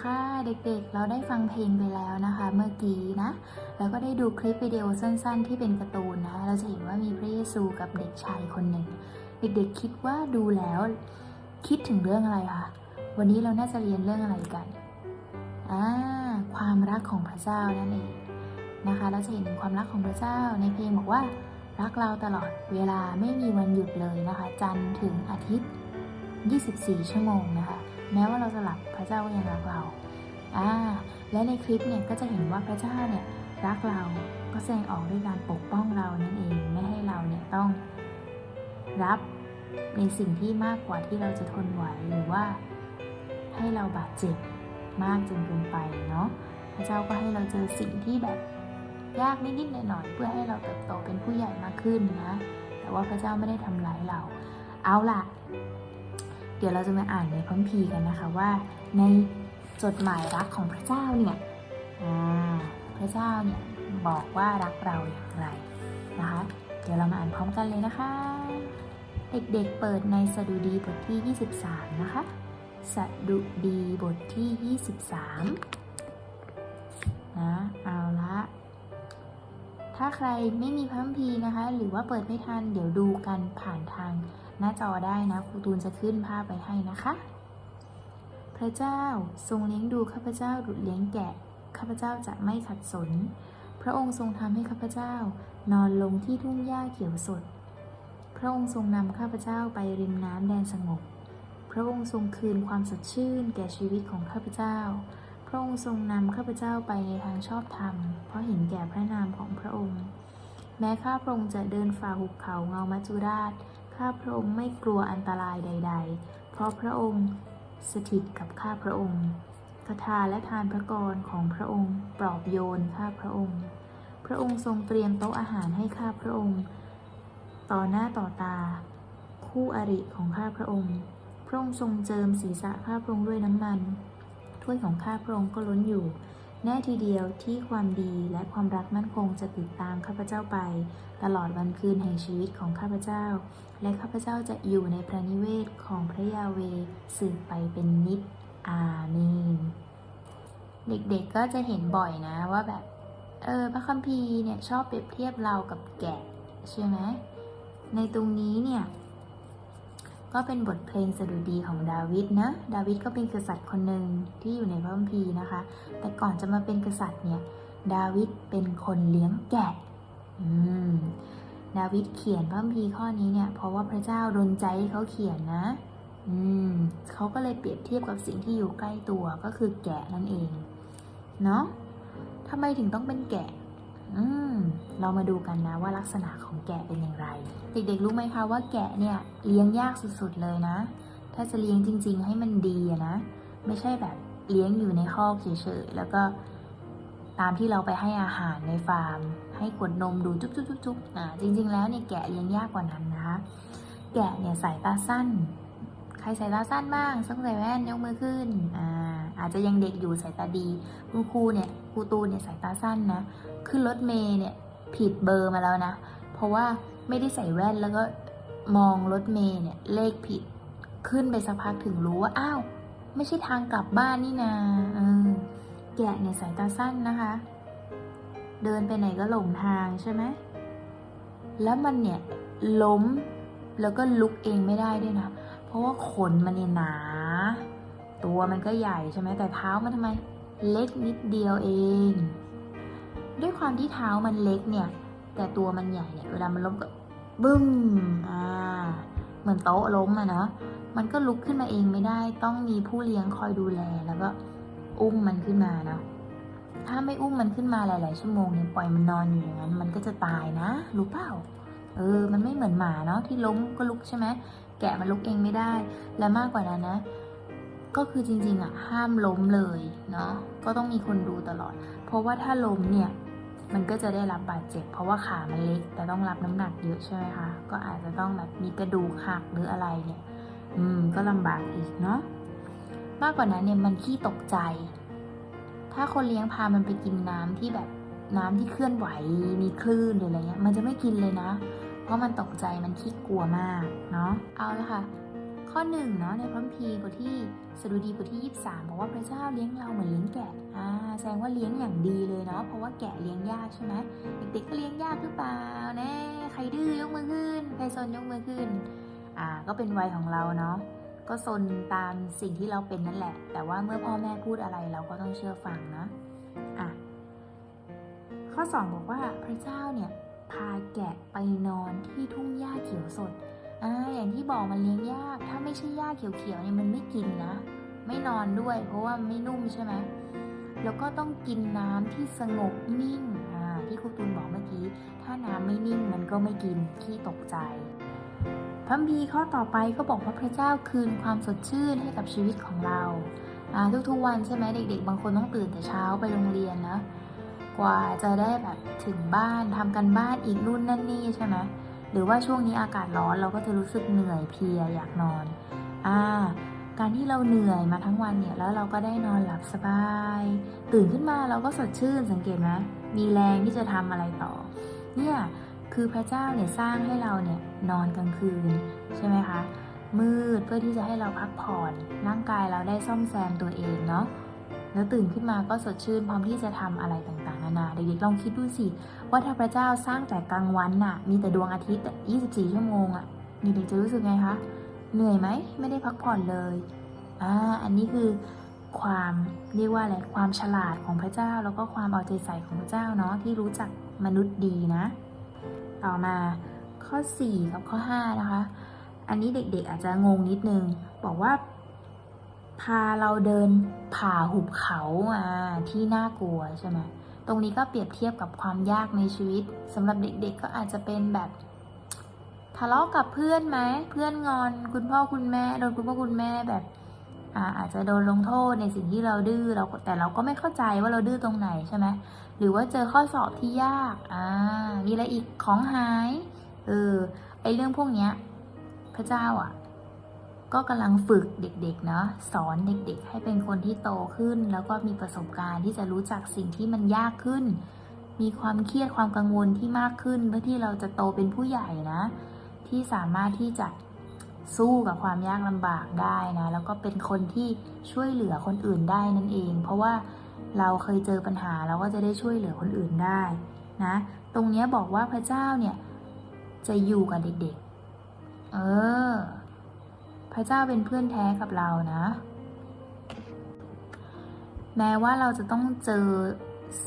ค่ะเด็กๆ เราได้ฟังเพลงไปแล้วนะคะ เมื่อกี้นะ แล้วก็ได้ดูคลิปวิดีโอสั้นๆ ที่เป็นการ์ตูนนะ เราจะเห็นว่ามีพระเยซูกับเด็กชายคนหนึ่ง เด็กๆคิดว่าดูแล้วคิดถึงเรื่องอะไรคะวันนี้เราน่าจะเรียนเรื่องอะไรกันอ่าความรักของพระเจ้านั่นเองนะคะ เราจะเห็นถึงความรักของพระเจ้าในเพลงบอกว่ารักเราตลอดเวลาไม่มีวันหยุดเลยนะคะ จันทร์ถึงอาทิตย์ 24 ชั่วโมงนะคะ แม้ว่าเราจะหลับพระเจ้าก็ยังรักเราอ่าและในคลิปเนี่ยก็จะเห็นว่าพระเจ้าเนี่ยรักเราก็แสดงออกด้วยการปกป้องเรานั่นเองไม่ให้เราเนี่ยต้องรับในสิ่งที่มากกว่าที่เราจะทนไหวหรือว่าให้เราบาดเจ็บมากจนเกินไปเนาะพระเจ้าก็ให้เราเจอสิ่งที่แบบยากนิดๆหน่อยๆเพื่อให้เราเติบโตเป็นผู้ใหญ่มากขึ้นนะ แต่ว่าพระเจ้าไม่ได้ทำร้ายเรา เอาล่ะ เดี๋ยวเราจะมาอ่านในพระคัมภีกันนะคะว่าในจดหมายรักของพระเจ้าเนี่ยพระเจ้าเนี่ยบอกว่ารักเราอย่างไรนะคะ เดี๋ยวเรามาอ่านพร้อมกันเลยนะคะ เด็กๆเปิดในสดุดีบทที่ 23 นะคะ สดุดีบทที่ 23 นะ เอาละถ้าใครไม่มีพระคัมภีนะคะ หรือว่าเปิดไม่ทัน เดี๋ยวดูกันผ่านทาง หน้าจอได้นะครูตูนจะขึ้นภาพไปให้นะคะ พระเจ้าทรงเลี้ยงดูข้าพเจ้าดุจเลี้ยงแกะข้าพเจ้าจะไม่ขัดสน พระองค์ทรงทำให้ข้าพเจ้านอนลงที่ทุ่งหญ้าเขียวสด พระองค์ทรงนำข้าพเจ้าไปริมน้ำแดนสงบ พระองค์ทรงคืนความสดชื่นแก่ชีวิตของข้าพเจ้า พระองค์ทรงนำข้าพเจ้าไปในทางชอบธรรม เพราะเห็นแก่พระนามของพระองค์ แม้ข้าพระองค์จะเดินฝ่าหุบเขาเงามัจจุราช ข้าพระองค์ไม่กลัวอันตรายใด ๆ เพราะพระองค์สถิตกับข้าพระองค์คาถาและทานพระกรของพระองค์ปลอบโยนข้าพระองค์ พระองค์ทรงเตรียมโต๊ะอาหารให้ข้าพระองค์ ต่อหน้าต่อตา คู่อริของข้าพระองค์ พระองค์ทรงเจิมศีรษะข้าพระองค์ด้วยน้ำมัน ถ้วยของข้าพระองค์ก็ล้นอยู่ แน่ทีเดียวที่ความดีและความรักมั่นคงจะติดตามข้าพเจ้าไป ตลอดวันคืนแห่งชีวิตของข้าพเจ้า และข้าพเจ้าจะอยู่ในพระนิเวศของพระยาเวสืบไปเป็นนิจอาเมนเด็กๆก็จะเห็นบ่อยนะว่าแบบ เออพระคัมภีร์เนี่ยชอบเปรียบเทียบเรากับแกะใช่ไหมในตรงนี้เนี่ย ก็เป็นบทเพลงสดุดีของดาวิดนะ ดาวิดก็เป็นกษัตริย์คนหนึ่งที่อยู่ในพระคัมภีร์นะคะ แต่ก่อนจะมาเป็นกษัตริย์เนี่ย ดาวิดเป็นคนเลี้ยงแกะอืมดาวิดเขียนพระคัมภีร์ข้อนี้เนี่ย เพราะว่าพระเจ้าดลใจให้เขาเขียนนะอืมเขาก็เลยเปรียบเทียบกับสิ่งที่อยู่ใกล้ตัวก็คือแกะนั่นเอง เนาะทำไมถึงต้องเป็นแกะ อืมเรามาดูกันนะว่าลักษณะของแกะเป็นอย่างไร เด็กๆรู้ไหมคะว่าแกะเนี่ยเลี้ยงยากสุดๆเลยนะ ถ้าจะเลี้ยงจริง ๆ ให้มันดีนะ ไม่ใช่แบบเลี้ยงอยู่ในคอกเฉยๆแล้วก็ตามที่เราไปให้อาหารในฟาร์ม ให้ขวดนมดูจุ๊บจุ๊บจุ๊บจุ๊บอ่าจริง ๆ แล้วเนี่ยแกะเลี้ยงยากกว่านั้นนะคะแกะเนี่ยสายตาสั้น ใครสายตาสั้นบ้างต้องใส่แว่นยกมือขึ้นอ่าอาจจะยังเด็กอยู่สายตาดีคุณครูเนี่ย ครูตูนเนี่ยสายตาสั้นนะขึ้นรถเมย์เนี่ยผิดเบอร์มาแล้วนะ เพราะว่าไม่ได้ใส่แว่นแล้วก็มองรถเมย์เนี่ยเลขผิดขึ้นไปสักพักถึงรู้ว่าอ้าวไม่ใช่ทางกลับบ้านนี่นาเออแกะเนี่ยสายตาสั้นนะคะ เดินไปไหนก็หลงทางใช่ไหมแล้วมันเนี่ยล้มแล้วก็ลุกเองไม่ได้ด้วยนะ เพราะว่าขนมันเนี่ยหนา ตัวมันก็ใหญ่ใช่ไหมแต่เท้ามันทำไม เล็กนิดเดียวเอง ด้วยความที่เท้ามันเล็กเนี่ย แต่ตัวมันใหญ่เนี่ย เวลามันล้มก็บึ้มอ่า เหมือนโต๊ะล้มอะเนาะ มันก็ลุกขึ้นมาเองไม่ได้ ต้องมีผู้เลี้ยงคอยดูแล แล้วก็อุ้มมันขึ้นมาเนาะ ถ้าไม่อุ้มมันขึ้นมาหลาย ๆ ชั่วโมงเนี่ยปล่อยมันนอนอยู่อย่างนั้น มันก็จะตายนะ รู้เปล่า เออ มันไม่เหมือนหมาเนาะที่ล้มก็ลุกใช่ไหม แกะมันลุกเองไม่ได้ และมากกว่านั้นนะ ก็คือจริงๆอะห้ามล้มเลยเนาะก็ต้องมีคนดูตลอด เพราะว่าถ้าล้มเนี่ยมันก็จะได้รับบาดเจ็บ เพราะว่าขามันเล็ก แต่ต้องรับน้ำหนักเยอะใช่ไหมคะก็อาจจะต้องแบบมีกระดูกหักหรืออะไรเนี่ยอืมก็ลำบากอีกเนาะมากกว่านั้นเนี่ยมันขี้ตกใจ ถ้าคนเลี้ยงพามันไปกินน้ำที่แบบน้ำที่เคลื่อนไหวมีคลื่นหรืออะไรเงี้ยมันจะไม่กินเลยนะ เพราะมันตกใจมันขี้กลัวมากเนาะเอาละค่ะ ข้อหนึ่งเนาะในพระคัมภีร์บทที่สดุดีบทที่ 23 บอกว่าพระเจ้าเลี้ยงเราเหมือนเลี้ยงแกะอ่าแสดงว่าเลี้ยงอย่างดีเลยเนาะเพราะว่าแกะเลี้ยงยากใช่ไหมเด็กๆก็เลี้ยงยากหรือเปล่าแน่ใครดื้อยกมือขึ้นใครซนยกมือขึ้นอ่าก็เป็นวัยของเราเนาะก็ซนตามสิ่งที่เราเป็นนั่นแหละ แต่ว่าเมื่อพ่อแม่พูดอะไรเราก็ต้องเชื่อฟังนะอะข้อ 2 บอกว่าพระเจ้าเนี่ยพาแกะไปนอนที่ทุ่งหญ้าเขียวสด อ่าอย่างที่บอกมันเลี้ยงยาก ถ้าไม่ใช่หญ้าเขียวๆเนี่ยมันไม่กินนะ ไม่นอนด้วย เพราะว่าไม่นุ่มใช่ไหมแล้วก็ต้องกินน้ำที่สงบนิ่งอ่าที่ครูตูนบอกเมื่อกี้ ถ้าน้ำไม่นิ่งมันก็ไม่กินขี้ตกใจพระคัมภีข้อต่อไปก็บอกว่าพระเจ้าคืนความสดชื่นให้กับชีวิตของเราอ่าทุกๆวันใช่ไหมเด็ก ๆ บางคนต้องตื่นแต่เช้าไปโรงเรียนนะ กว่าจะได้แบบถึงบ้านทำกันบ้านอีกนู่นนั่นนี่ใช่ไหม หรือว่าช่วงนี้อากาศร้อนเราก็จะรู้สึกเหนื่อยเพลียอยากนอนอ่าการที่เราเหนื่อยมาทั้งวันเนี่ยแล้วเราก็ได้นอนหลับสบาย ตื่นขึ้นมาเราก็สดชื่นสังเกตไหมมีแรงที่จะทำอะไรต่อ เนี่ยคือพระเจ้าเนี่ยสร้างให้เราเนี่ยนอนกลางคืนใช่ไหมคะมืดเพื่อที่จะให้เราพักผ่อน ร่างกายเราได้ซ่อมแซมตัวเองเนาะ แล้วตื่นขึ้นมาก็สดชื่นพร้อมที่จะทำอะไรต่างๆนานาเด็กๆลองคิดดูสิว่าถ้าพระเจ้าสร้างแต่กลางวันน่ะ มีแต่ดวงอาทิตย์ 24 ชั่วโมงอะเด็กๆจะรู้สึกไงคะเหนื่อยไหมไม่ได้พักผ่อนเลยอ่าอันนี้คือความเรียกว่าอะไรความฉลาดของพระเจ้า แล้วก็ความเอาใจใส่ของพระเจ้าเนาะที่รู้จักมนุษย์ดีนะ ต่อมาข้อ 4 กับข้อ 5 นะคะ อันนี้เด็กๆอาจจะงงนิดนึง บอกว่า พาเราเดินผ่าหุบเขาอ่าที่น่ากลัวใช่ไหมตรงนี้ก็เปรียบเทียบกับความยากในชีวิตสำหรับเด็กๆก็อาจจะเป็นแบบทะเลาะกับเพื่อนไหมเพื่อนงอนคุณพ่อคุณแม่โดนคุณพ่อคุณแม่แบบอ่าอาจจะโดนลงโทษในสิ่งที่เราดื้อเราแต่เราก็ไม่เข้าใจว่าเราดื้อตรงไหนใช่ไหมหรือว่าเจอข้อสอบที่ยากอ่ามีอะไรอีกของหายเออไอเรื่องพวกเนี้ยพระเจ้าอะ ก็กำลังฝึกเด็กๆเนาะสอนเด็กๆ ให้เป็นคนที่โตขึ้น แล้วก็มีประสบการณ์ที่จะรู้จักสิ่งที่มันยากขึ้น มีความเครียดความกังวลที่มากขึ้น เพื่อที่เราจะโตเป็นผู้ใหญ่นะ ที่สามารถที่จะสู้กับความยากลำบากได้นะ แล้วก็เป็นคนที่ช่วยเหลือคนอื่นได้นั่นเอง เพราะว่าเราเคยเจอปัญหาเราก็จะได้ช่วยเหลือคนอื่นได้นะ ตรงนี้บอกว่าพระเจ้าเนี่ยจะอยู่กับเด็กๆ เออ พระเจ้าเป็นเพื่อนแท้กับเรานะ แม้ว่าเราจะต้องเจอ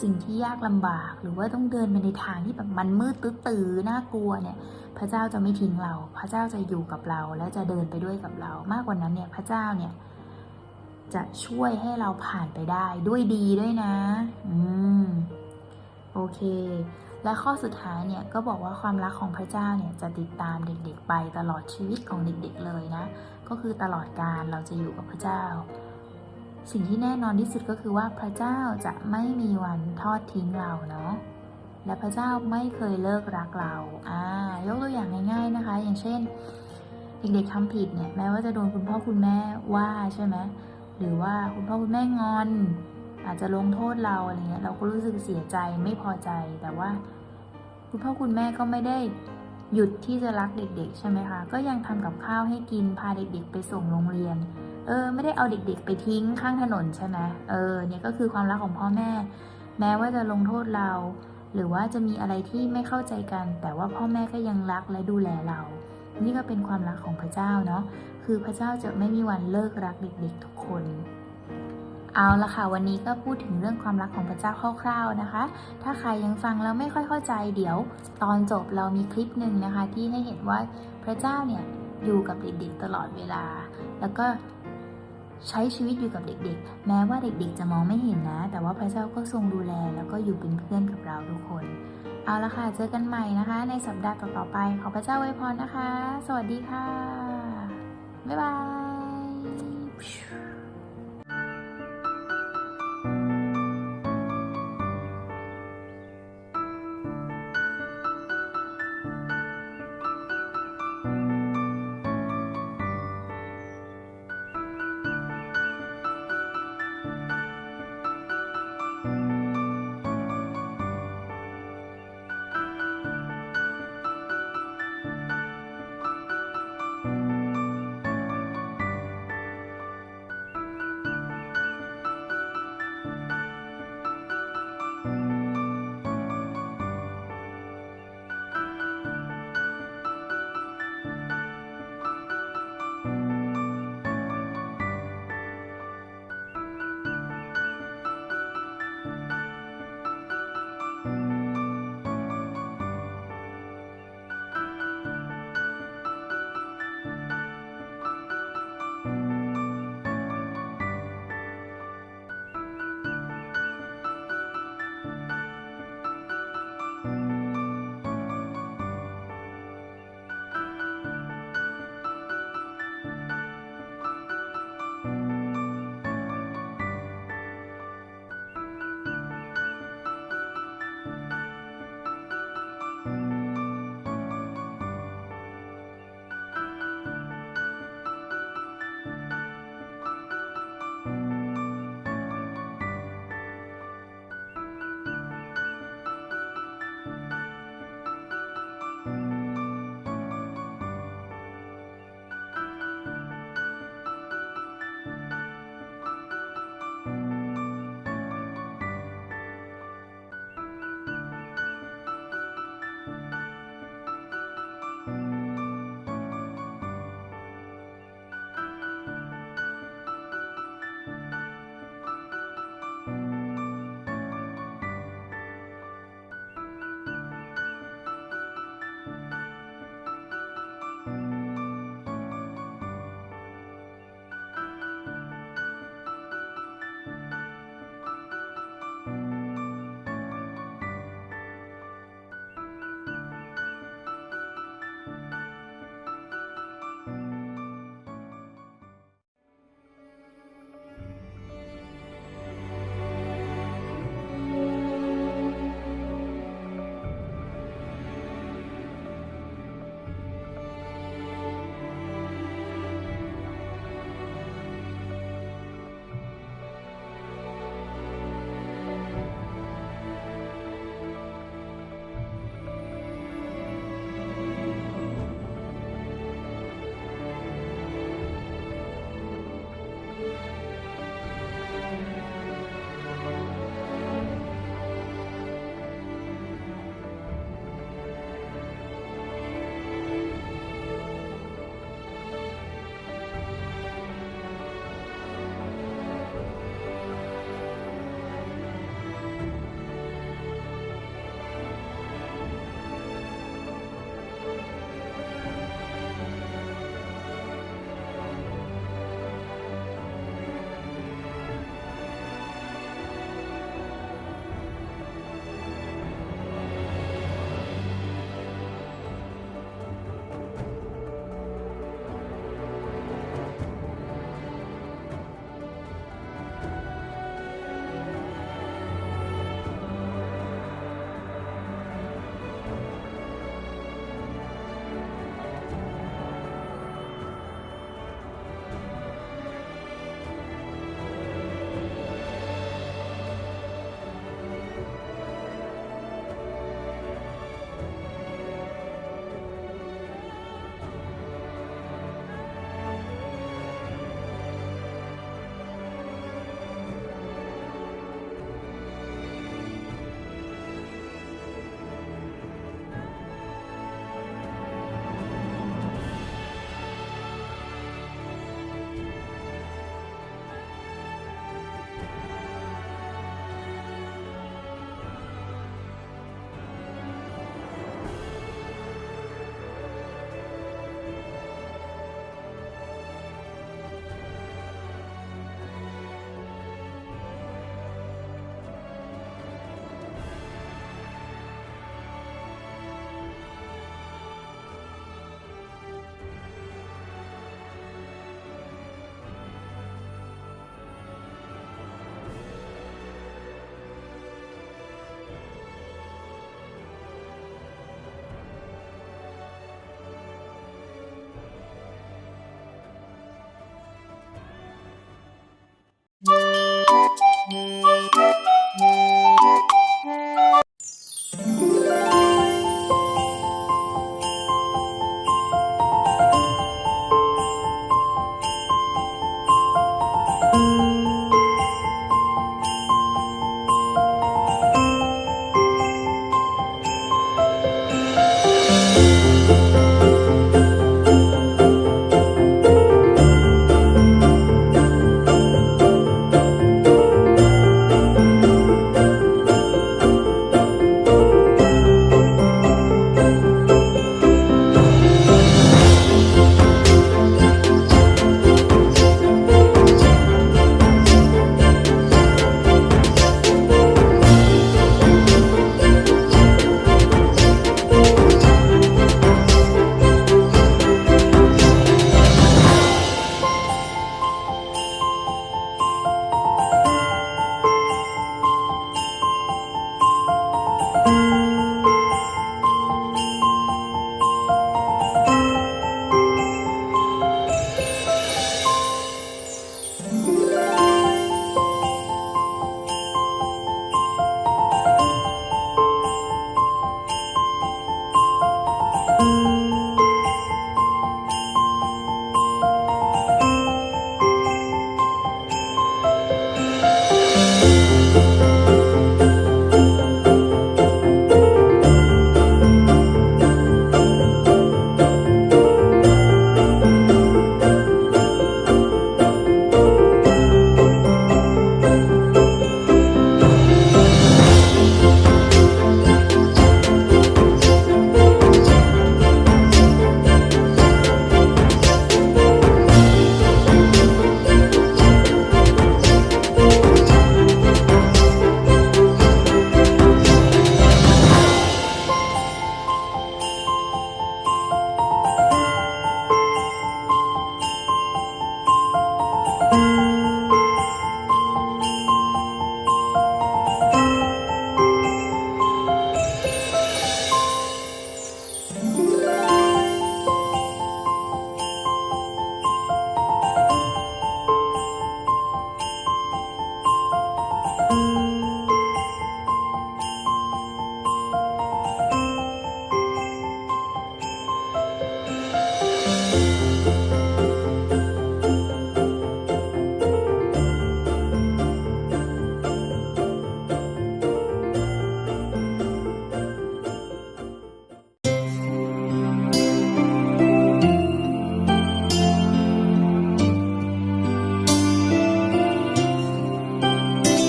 สิ่งที่ยากลำบาก หรือว่าต้องเดินไปในทางที่แบบมันมืดตื้อๆน่ากลัวเนี่ย พระเจ้าจะไม่ทิ้งเรา พระเจ้าจะอยู่กับเราและจะเดินไปด้วยกับเรา มากกว่านั้นเนี่ยพระเจ้าเนี่ยจะช่วยให้เราผ่านไปได้ด้วยดีด้วยนะ อืม โอเค และข้อสุดท้ายเนี่ยก็บอกว่าความรักของพระเจ้าเนี่ยจะติดตามเด็กๆไปตลอดชีวิตของเด็กๆเลยนะ ก็คือตลอดกาลเราจะอยู่กับพระเจ้า สิ่งที่แน่นอนที่สุดก็คือว่าพระเจ้าจะไม่มีวันทอดทิ้งเราเนาะและพระเจ้าไม่เคยเลิกรักเราอ่ายกตัวอย่างง่าย ๆนะคะ อย่างเช่น เด็กๆทำผิดเนี่ยแม้ว่าจะโดนคุณพ่อคุณแม่ว่าใช่ไหมหรือว่าคุณพ่อคุณแม่งอน อาจจะลงโทษเราอะไรเงี้ยเราก็รู้สึกเสียใจไม่พอใจแต่ว่า คุณพ่อคุณแม่ก็ไม่ได้ หยุดที่จะรักเด็กๆ ใช่ไหมคะ ก็ยังทำกับข้าวให้กิน พาเด็กๆ ไปส่งโรงเรียน เออ ไม่ได้เอาเด็กๆ ไปทิ้งข้างถนนใช่ไหมเออ เนี่ยก็คือความรักของพ่อแม่ แม้ว่าจะลงโทษเรา หรือว่าจะมีอะไรที่ไม่เข้าใจกัน แต่ว่าพ่อแม่ก็ยังรักและดูแลเรา นี่ก็เป็นความรักของพระเจ้าเนาะ คือพระเจ้าจะไม่มีวันเลิกรักเด็กๆ ทุกคน เอาละค่ะ วันนี้ก็พูดถึงเรื่องความรักของพระเจ้าคร่าวๆนะคะ ถ้าใครยังฟังแล้วไม่ค่อยเข้าใจเดี๋ยว ตอนจบเรามีคลิปหนึ่งนะคะ ที่ให้เห็นว่าพระเจ้าเนี่ยอยู่กับเด็กๆตลอดเวลา แล้วก็ใช้ชีวิตอยู่กับเด็กๆ แม้ว่าเด็กๆ จะมองไม่เห็นนะ แต่ว่าพระเจ้าก็ทรงดูแล แล้วก็อยู่เป็นเพื่อนกับเราทุกคน เอาละค่ะ เจอกันใหม่นะคะ ในสัปดาห์ต่อๆไป ขอพระเจ้าไว้พรนะคะ สวัสดีค่ะ บ๊ายบาย